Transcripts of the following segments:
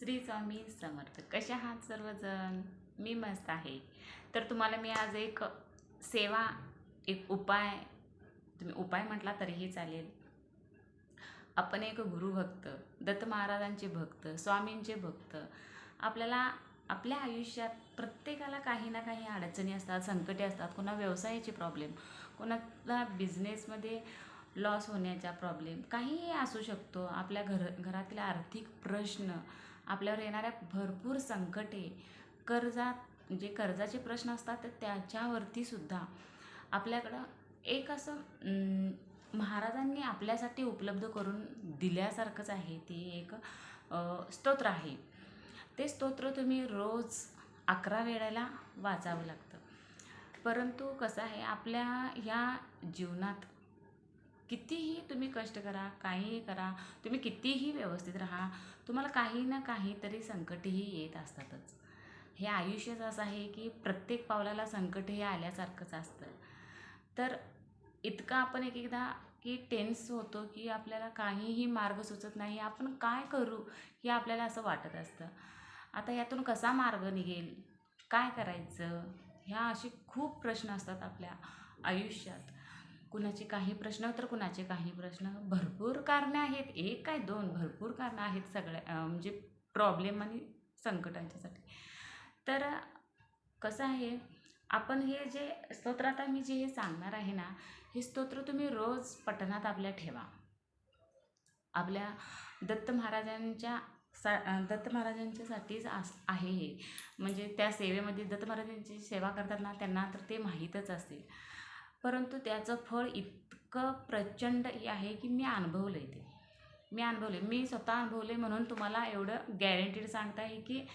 श्री स्वामी समर्थ. कसे आहात सर्वजण? मी मस्त आहे. तर तुम्हाला मी आज एक सेवा एक उपाय तुम्ही उपाय म्हटला तरीही चालेल. आपण एक गुरुभक्त दत्त महाराजांचे भक्त स्वामींचे भक्त आपल्याला आपल्या आयुष्यात प्रत्येकाला काही ना काही अडचणी असतात संकटे असतात कोणा व्यवसायाचे प्रॉब्लेम कोणाला बिझनेसमध्ये लॉस होण्याचा प्रॉब्लेम काहीही असू शकतो. आपल्या घर घरातील आर्थिक प्रश्न आपल्यावर येणाऱ्या भरपूर संकटे कर्जात जे कर्जाचे प्रश्न असतात तर त्याच्यावरती सुद्धा आपल्याकडं एक असं महाराजांनी आपल्यासाठी उपलब्ध करून दिल्यासारखंच आहे. ते एक स्तोत्र आहे. ते स्तोत्र तुम्ही रोज अकरा वेळेला वाचावं लागतं. परंतु कसं आहे आपल्या ह्या जीवनात कितीही तुम्ही कष्ट करा काहीही करा तुम्ही कितीही व्यवस्थित राहा तुम्हाला काही ना काहीतरी संकटही येत असतातच. हे आयुष्यच असं आहे की प्रत्येक पावलाला संकट हे आल्यासारखंच असतं. तर इतकं आपण एक एकदा की टेन्स होतो की आपल्याला काहीही मार्ग सुचत नाही आपण काय करू हे आपल्याला असं वाटत असतं. आता यातून कसा मार्ग निघेल काय करायचं ह्या असे खूप प्रश्न असतात आपल्या आयुष्यात. कुणाचे काही प्रश्न तर कुणाचे काही प्रश्न. भरपूर कारणं आहेत. एक काय दोन भरपूर कारणं आहेत सगळ्या म्हणजे प्रॉब्लेम आणि संकटांच्यासाठी. तर कसं आहे आपण हे जे स्तोत्र आता मी जे हे सांगणार आहे ना हे स्तोत्र तुम्ही रोज पठणात आपल्या ठेवा. आपल्या दत्त महाराजांच्या सा दत्त महाराजांच्यासाठीच आस आहे हे. म्हणजे त्या सेवेमध्ये दत्त महाराजांची सेवा करतात ना त्यांना तर ते माहीतच असेल. परंतु त्याचं फळ इतकं प्रचंड आहे की मी अनुभवलं आहे ते. मी अनुभवले मी स्वतः अनुभवले म्हणून तुम्हाला एवढं गॅरंटीड सांगता आहे की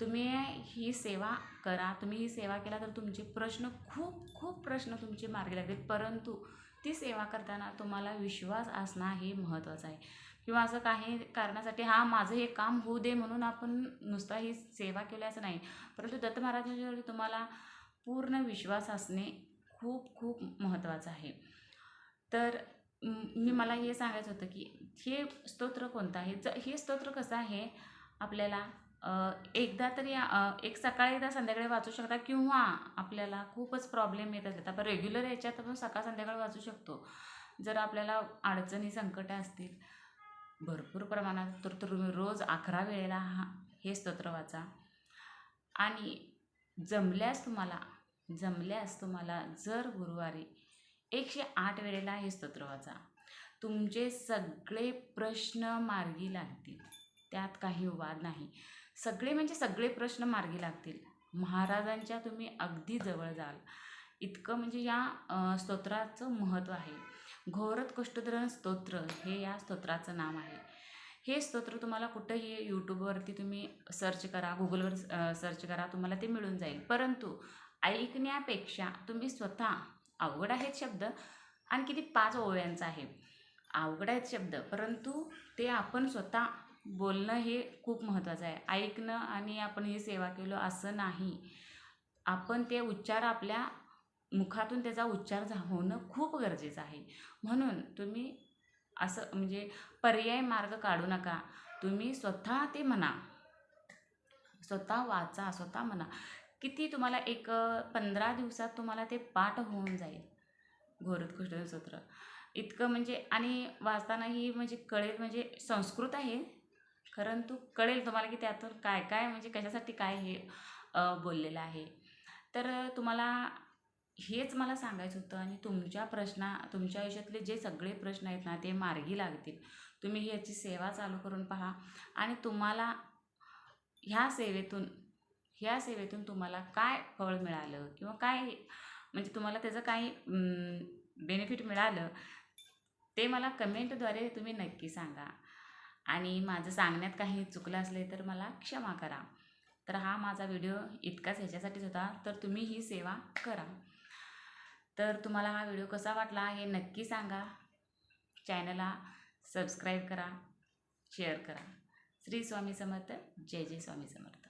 तुम्ही ही सेवा करा. तुम्ही ही सेवा केला तर तुमचे प्रश्न खूप खूप प्रश्न तुमचे मार्गी लागतील. परंतु ती सेवा करताना तुम्हाला विश्वास असणं हे महत्त्वाचं आहे. किंवा असं काही कारणासाठी हा माझं हे काम होऊ दे म्हणून आपण नुसता ही सेवा केली असं नाही. परंतु दत्त महाराजांच्यावर तुम्हाला पूर्ण विश्वास असणे खूप खूप महत्त्वाचं आहे. तर मी मला हे सांगायचं होतं की हे स्तोत्र कोणतं आहे? ज हे स्तोत्र कसं आहे? आपल्याला एकदा तरी एक सकाळी एकदा संध्याकाळी वाचू शकता किंवा आपल्याला खूपच प्रॉब्लेम येत असतात आपण रेग्युलर याच्यात आपण सकाळ संध्याकाळी वाचू शकतो. जर आपल्याला अडचणी संकट असतील भरपूर प्रमाणात तर तुम्ही रोज अकरा वेळेला हा हे स्तोत्र वाचा. आणि जमल्यास तुम्हाला जमल्यास तुम्हाला जर गुरुवारी. एकशे आठ वेळेला हे स्तोत्र वाचा. तुमचे सगळे प्रश्न मार्गी लागतील. त्यात काही वाद नाही. सगळे म्हणजे सगळे प्रश्न मार्गी लागतील. महाराजांच्या तुम्ही अगदी जवळ जाल. इतकं म्हणजे या स्तोत्राचं महत्त्व आहे. घोरत कष्टोधरण स्तोत्र हे या स्तोत्राचं नाम आहे. हे स्तोत्र तुम्हाला कुठंही यूट्यूबवरती तुम्ही सर्च करा गुगलवर सर्च करा तुम्हाला ते मिळून जाईल. परंतु ऐकण्यापेक्षा तुम्ही स्वतः अवघड आहेत शब्द आणि किती पाच ओव्यांचा आहे. अवघड आहेत शब्द परंतु ते आपण स्वतः बोलणं हे खूप महत्त्वाचं आहे. ऐकणं आणि आपण ही सेवा केलो असं नाही. आपण ते उच्चार आपल्या मुखातून त्याचा उच्चार झा होणं खूप गरजेचं आहे. म्हणून तुम्ही असं म्हणजे पर्याय मार्ग काढू नका. तुम्ही स्वतः ते म्हणा. स्वतः वाचा स्वतः म्हणा. किती तुम्हाला एक पंधरा दिवसात तुम्हाला ते पाठ होऊन जाईल. घोरत इतकं म्हणजे आणि वाचतानाही म्हणजे कळेल म्हणजे संस्कृत आहे. परंतु कळेल तुम्हाला की त्यातून काय काय म्हणजे कशासाठी काय हे बोललेलं आहे. तर तुम्हाला हेच मला सांगायचं होतं आणि तुमच्या प्रश्ना तुमच्या आयुष्यातले जे सगळे प्रश्न आहेत ना ते मार्गी लागतील. तुम्ही ह्याची सेवा चालू करून पहा. आणि तुम्हाला ह्या सेवेतून ह्या सेवेतून तुम्हाला काय फळ मिळालं? किंवा काय म्हणजे तुम्हाला त्याचं काही बेनिफिट मिळालं? ते मला कमेंटद्वारे तुम्ही नक्की सांगा. आणि माझं सांगण्यात काही चुकलं असले तर मला क्षमा करा. तर हा माझा व्हिडिओ इतकाच ह्याच्यासाठीच होता. तर तुम्ही ही सेवा करा. तर तुम्हाला हा व्हिडिओ कसा वाटला हे नक्की सांगा. चॅनलला सबस्क्राईब करा. शेअर करा. श्री स्वामी समर्थ. जय जय स्वामी समर्थ.